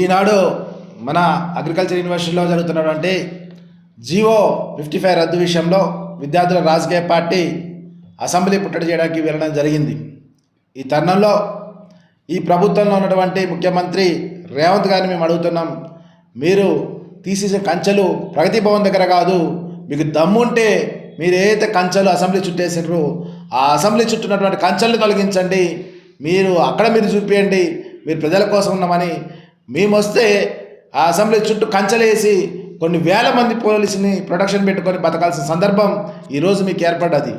ఈనాడు మన అగ్రికల్చర్ యూనివర్సిటీలో జరుగుతున్నటువంటి జీవో ఫిఫ్టీ ఫైవ్ రద్దు విషయంలో విద్యార్థుల రాజకీయ పార్టీ అసెంబ్లీ పుట్టడి చేయడానికి వెళ్ళడం జరిగింది. ఈ తరుణంలో ఈ ప్రభుత్వంలో ఉన్నటువంటి ముఖ్యమంత్రి రేవంత్ గారిని మేము అడుగుతున్నాం మీరు తీసేసిన కంచెలు ప్రగతి భవన్ దగ్గర కాదు మీకు దమ్ముంటే మీరు ఏదైతే కంచెలు అసెంబ్లీ చుట్టేసినారో ఆ అసెంబ్లీ చుట్టూ ఉన్నటువంటి కంచెల్ని తొలగించండి మీరు అక్కడ మీరు చూపించండి మీరు ప్రజల కోసం ఉన్నామని మేమొస్తే ఆ అసెంబ్లీ చుట్టూ కంచలేసి కొన్ని వేల మంది పోలీసుని ప్రొటెక్షన్ పెట్టుకొని బతకాల్సిన సందర్భం ఈరోజు మీకు ఏర్పడ్డది.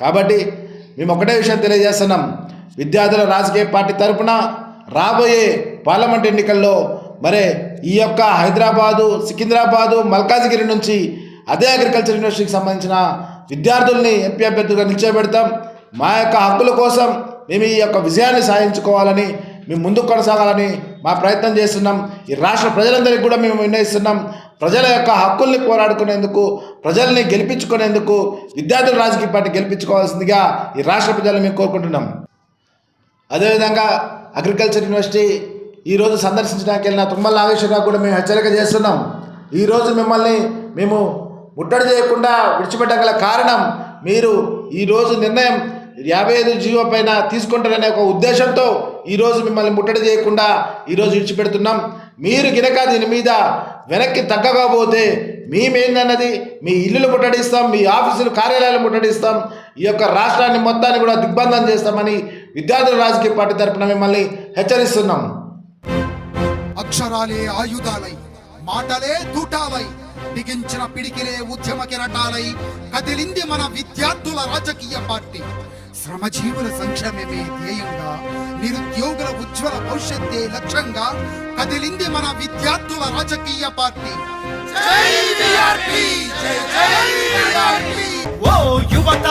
కాబట్టి మేము ఒకటే విషయం తెలియజేస్తున్నాం. విద్యార్థుల రాజకీయ పార్టీ తరపున రాబోయే పార్లమెంట్ ఎన్నికల్లో మరి ఈ యొక్క హైదరాబాదు సికింద్రాబాదు మల్కాజిగిరి నుంచి అదే అగ్రికల్చర్ యూనివర్సిటీకి సంబంధించిన విద్యార్థుల్ని ఎంపీ అభ్యర్థులుగా నిలిచోబెడతాం మా యొక్క హక్కుల కోసం మేము ఈ యొక్క విజయాన్ని సాధించుకోవాలని మేము ముందుకు కొనసాగాలని మా ప్రయత్నం చేస్తున్నాం. ఈ రాష్ట్ర ప్రజలందరికీ కూడా మేము నిర్ణయిస్తున్నాం ప్రజల యొక్క హక్కుల్ని పోరాడుకునేందుకు ప్రజల్ని గెలిపించుకునేందుకు విద్యార్థుల రాజకీయ పార్టీ గెలిపించుకోవాల్సిందిగా ఈ రాష్ట్ర ప్రజలను మేము కోరుకుంటున్నాం. అదేవిధంగా అగ్రికల్చర్ యూనివర్సిటీ ఈరోజు సందర్శించడానికి వెళ్ళిన తుమ్మల నాగేశ్వరరావు కూడా మేము హెచ్చరిక చేస్తున్నాం. ఈరోజు మిమ్మల్ని మేము ముట్టడి చేయకుండా విడిచిపెట్టగల కారణం మీరు ఈరోజు నిర్ణయం యాభై ఐదు జీవో పైన తీసుకుంటారనే ఒక ఉద్దేశంతో ఈరోజు మిమ్మల్ని ముట్టడి చేయకుండా ఈరోజు విడిచిపెడుతున్నాం. మీరు గినక దీని మీద వెనక్కి తగ్గకపోతే మేమేందన్నది మీ ఇల్లులు ముట్టడిస్తాం మీ ఆఫీసులు కార్యాలయాలు ముట్టడిస్తాం ఈ యొక్క రాష్ట్రాన్ని మొత్తాన్ని కూడా దిగ్బంధం చేస్తామని విద్యార్థుల రాజకీయ పార్టీ తరపున మిమ్మల్ని హెచ్చరిస్తున్నాం. అక్షరాలే ఆయుధాలై మాటలే తూటాలై బిగించిన పిడికిలే ఉద్యమ కిరటాలై కదిలింది మన విద్యార్థుల రాజకీయ పార్టీ. శ్రమజీవుల సంక్షేమమే ధ్యేయంగా నిరుద్యోగుల ఉజ్వల భవిష్యత్తే లక్ష్యంగా కదిలింది మన విద్యార్థుల రాజకీయ పార్టీ. జై జై జై ఓ యువత!